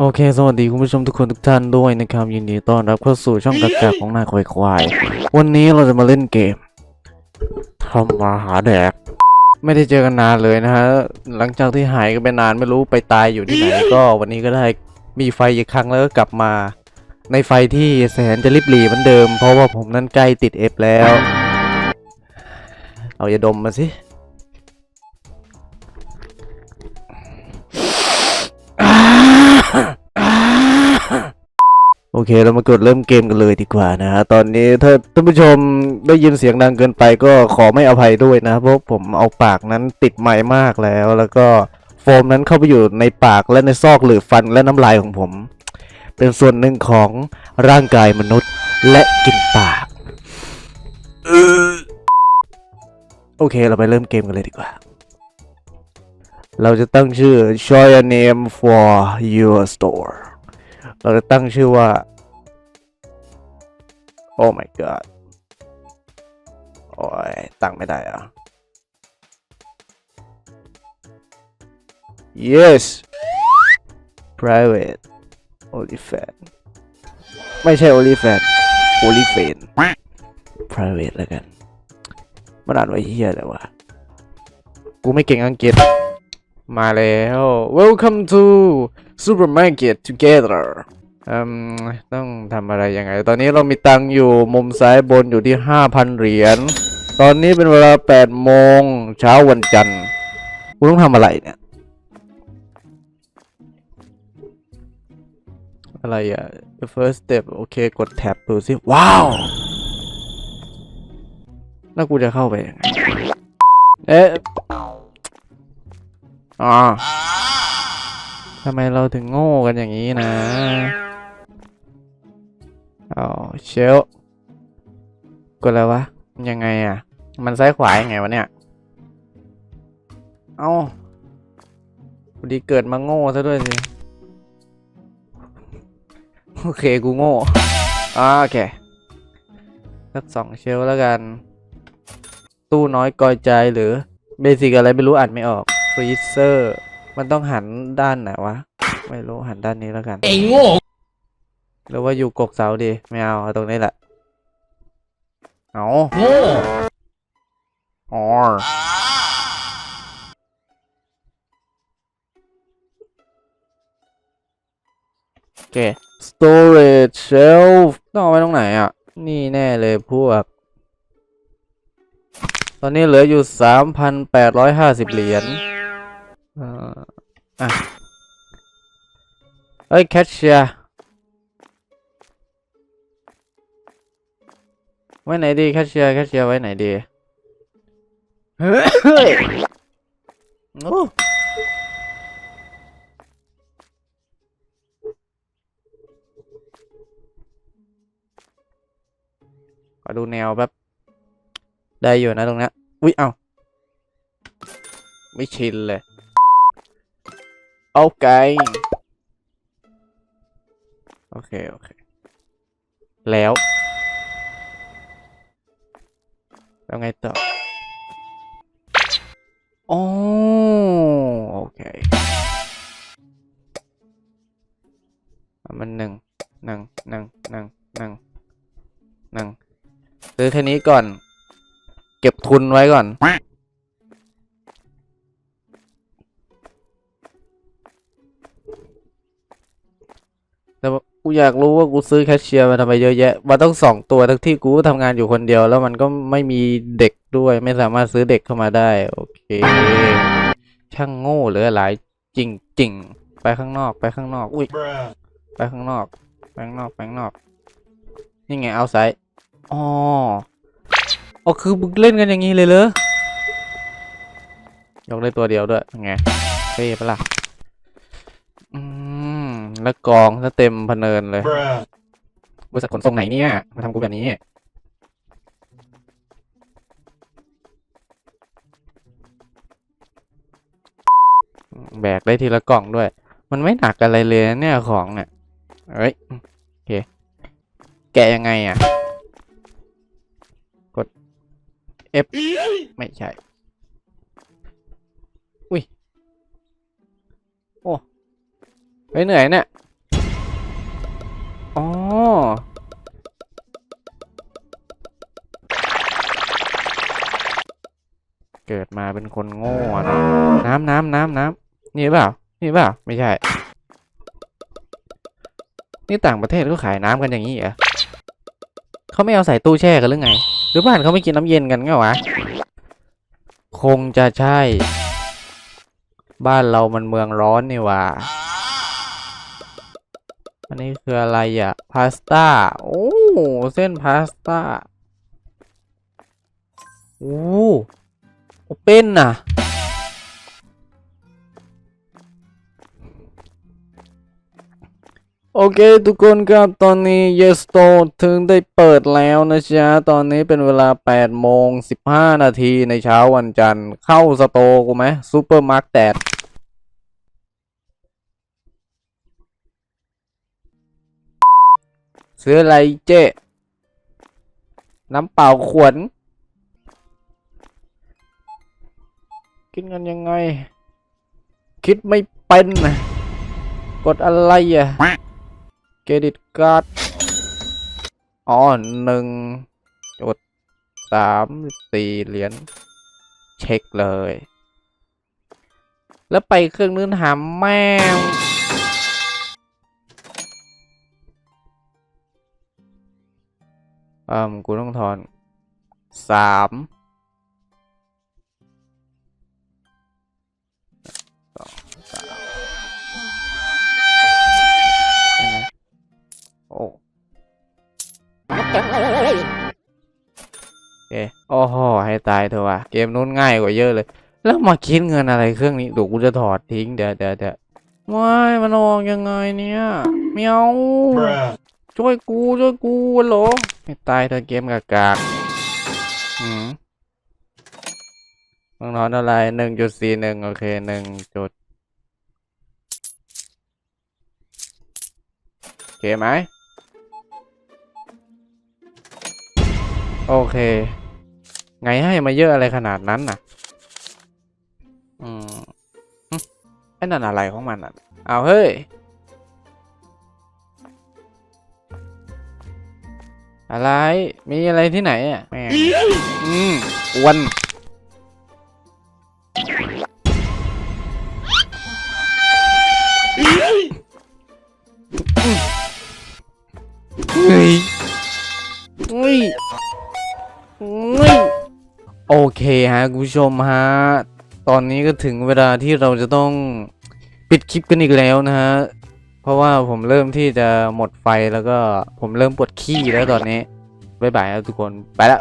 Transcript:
โอเค สวัสดีคุณผู้ชมทุกคนทุกท่านด้วยนะครับ ยินดีต้อนรับเข้าสู่ช่องกักกักของนายควายควาย วันนี้เราจะมาเล่นเกมทำมาหาแดก ไม่ได้เจอกันนานเลยนะฮะ หลังจากที่หายกันไปนานไม่รู้ไปตายอยู่ที่ไหน ก็วันนี้ก็ได้มีไฟอีกครั้งแล้วก็กลับมา ในไฟที่แสนจะริบหรี่เหมือนเดิม เพราะว่าผมนั้นใกล้ติดเอฟแล้ว เอาอย่าดมมาสิ เคเรามากดเริ่มเกมกันเลยดีกว่านะฮะตอนนี้ถ้าท่านผู้ชมได้ยินเสียงดังเกินไปก็ขอไม่อภัยด้วยนะเพราะผมเอาปากนั้นติดไม้มากแล้ว แล้วก็โฟมนั้นเข้าไปอยู่ในปากและในซอกหรือฟันและน้ำลายของผม เป็นส่วนหนึ่งของร่างกายมนุษย์และกลิ่นปากโอเคเราไปเริ่มเกมกันเลยดีกว่า เราจะตั้งชื่อ Choose a name for your store เราจะตั้งชื่อว่า Oh my god โอ้ยตั้งไม่ได้อะ Yes private OnlyFans ไม่ใช่ OnlyFans OnlyFans private แล้วกันมันอ่านว่าเฮียอะไรวะกูไม่เก่งอังกฤษ มาแล้ว Welcome to Supermarket Together ต้องทำอะไรยังไง ตอนนี้เรามีตังอยู่มุมซ้ายบนอยู่ที่ 5,000 เหรียญ ตอนนี้เป็นเวลา8โมงเช้าวันจันทร์กูต้องทำอะไรเนี่ย อะไรอะ The first step โอเค กดแท็บดูสิ ว้าว แล้วกูจะเข้าไปยังไง เอ๊ะอ๋อทำไมเราถึงโง่กันอย่างนี้นะ อ๋อเชลกดแล้ววะ ยังไงอะ มันซ้ายขวายังไงวะเนี่ย เอ้าพอดีเกิดมาโง่ซะด้วยสิ โอเค กูโง่อ่าโอเคสักสองเชลแล้วกัน ตู้น้อยกอยใจหรือเบสิกอะไรไม่รู้อ่านไม่ออกฟรีเซอร์ มันต้องหันด้านไหนวะ ไม่รู้หันด้านนี้แล้วกันไอ้โง่ รือว่าอยู่กกเสาดี ไม่เอาเอาตรงนี้แหละ เอาโง่อ๋อโอเค storage shelf ต้องเอาไว้ตรงไหนอะ นี่แน่เลยพวก ตอนนี้เหลืออยู่ 3,850 เหรียญเอ่ออะเอ้ย แคชเชียร์ ไว้ไหนดีแคชเชียร์แคชเชียร์ไว้ไหนดีเฮ้ยโอ้ขอดูแนวแบบได้อยู่นะตรงเนี้ยอุ๊ยเอ้าไม่ชินเลยโอเคโอเค โอเค แล้ว แล้วไงต่อโอ้โอเคมันหนึ่งหนึ่งหนึ่งหนึ่งหนึ่งหนึ่งซื้อแค่นี้ก่อน เก็บทุนไว้ก่อน กูอยากรู้ว่ากูซื้อแคชเชียร์มาทำไมเยอะแยะมาต้องสองตัวทั้งที่กูทำงานอยู่คนเดียว แล้วมันก็ไม่มีเด็กด้วย ไม่สามารถซื้อเด็กเข้ามาได้ โอเค ช่างโง่เหลือหลายจริงจริงไปข้างนอกไปข้างนอก อุ้ยไปข้างนอกไปข้างนอกไปข้างนอก นี่ไงเอาไซด์อ๋ออ๋อคือมึงเล่นกันอย่างนี้เลยเหรอยกได้ตัวเดียวด้วยไงเท่ปะล่ะ มแล้วกองถ้าเต็มพะเนินเลย บริษัทขนส่งไหนเนี่ย มาทำกูแบบนี้ แบกได้ทีละกล่องด้วย มันไม่หนักอะไรเลยนะเนี่ยของเนี่ยเอ้ย โอเค แกะยังไงอะ กด F ไม่ใช่ อุ้ยโอ้เหนื่อยเนี่ย อ๋อ เกิดมาเป็นคนโง่อะนะน้ำน้ำน้ำน้ำนี่เปล่า นี่เปล่า ไม่ใช่ นี่ต่างประเทศก็ขายน้ำกันอย่างนี้เหรอเขาไม่เอาใส่ตู้แช่กันหรือไง หรือบ้านเขาไม่กินน้ำเย็นกันไงวะ คงจะใช่ บ้านเรามันเมืองร้อนนี่ว่า อันนี้คืออะไรอะพาสต้า โอ้ เส้นพาสต้า โอ้โอเป็นน่ะ โอเค ทุกคนครับ ตอนนี้ Yes Store ถึงได้เปิดแล้วนะจ๊ะ ตอนนี้เป็นเวลา8โมง15 นาทีในเช้าวันจันทร์ เข้าสโตร์กูไหมซูเปอร์มาร์เก็ต ซื้ออะไรเจ๊น้ำเปล่าขวดกินกันยังไง คิดไม่เป็นกดอะไรอะเครดิตการ์ดอ๋อหนึ่งจุดสามสี่เหรียญเช็คเลย แล้วไปเครื่องนู้นหาแม่ งอืมกูต้องถอนสามสองสามใช่ไหมโอ้โอเคโอ้โหให้ตายเถอะวะเกมนู้นง่ายกว่าเยอะเลย แล้วมาคิดเงินอะไรเครื่องนี้เดี๋ยวกูจะถอดทิ้งเดี๋ยวเดี๋ยวเดี๋ยวไม่มันออกยังไงเนี่ยไม่เอา Bruh. ช่วยกูช่วยกูฮัลโหล ไม่ตายเธอเกมกากากอืมต้องนอนอะไรหนึ่งจุดสี่หนึ่งโอเคหนึ่งจุดโอเคไหม โอเค ไงให้มาเยอะอะไรขนาดนั้นน่ะ อืมไอ้นั่นอะไรของมันอะ เอาเฮ้ย อะไร มีอะไรที่ไหนอะแม่งอืมอ้วน เฮ้ยเฮ้ยเฮ้ยโอเคฮะคุณผู้ชมฮะ ตอนนี้ก็ถึงเวลาที่เราจะต้องปิดคลิปกันอีกแล้วนะฮะ เพราะว่าผมเริ่มที่จะหมดไฟแล้วก็ผมเริ่มปวดขี้แล้วตอนนี้บ๊ายบายครับทุกคนไปแล้ว